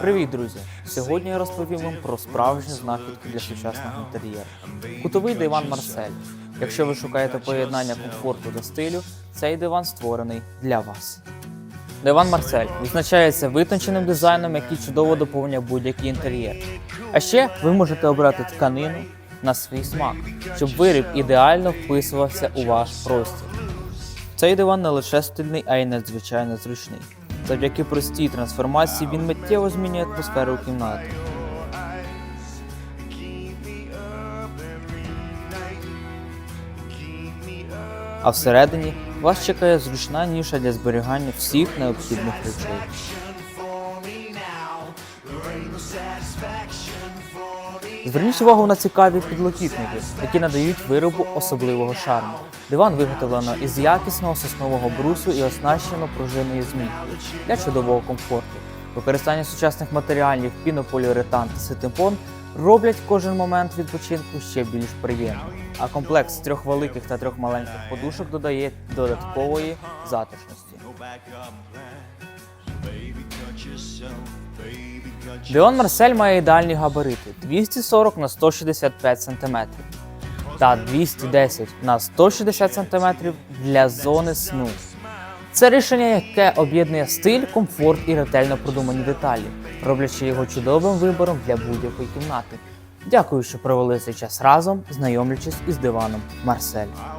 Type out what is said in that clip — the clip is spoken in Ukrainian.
Привіт, друзі! Сьогодні я розповім вам про справжні знахідки для сучасного інтер'єру. Кутовий диван Марсель. Якщо ви шукаєте поєднання комфорту та стилю, цей диван створений для вас. Диван Марсель відзначається витонченим дизайном, який чудово доповнює будь-який інтер'єр. А ще ви можете обрати тканину на свій смак, щоб виріб ідеально вписувався у ваш простір. Цей диван не лише стильний, а й надзвичайно зручний. Завдяки простій трансформації він миттєво змінює атмосферу кімнати. А всередині вас чекає зручна ніша для зберігання всіх необхідних речей. Зверніть увагу на цікаві підлокітники, які надають виробу особливого шарму. Диван виготовлено із якісного соснового брусу і оснащено пружиною змійкою для чудового комфорту. Використання сучасних матеріалів, пінополіуретан та ситимпон роблять кожен момент відпочинку ще більш приємним. А комплект з трьох великих та трьох маленьких подушок додає додаткової затишності. Диван Марсель має ідеальні габарити 240 на 165 см та 210 на 160 см для зони сну. Це рішення, яке об'єднує стиль, комфорт і ретельно продумані деталі, роблячи його чудовим вибором для будь-якої кімнати. Дякую, що провели цей час разом, знайомлячись із диваном Марсель.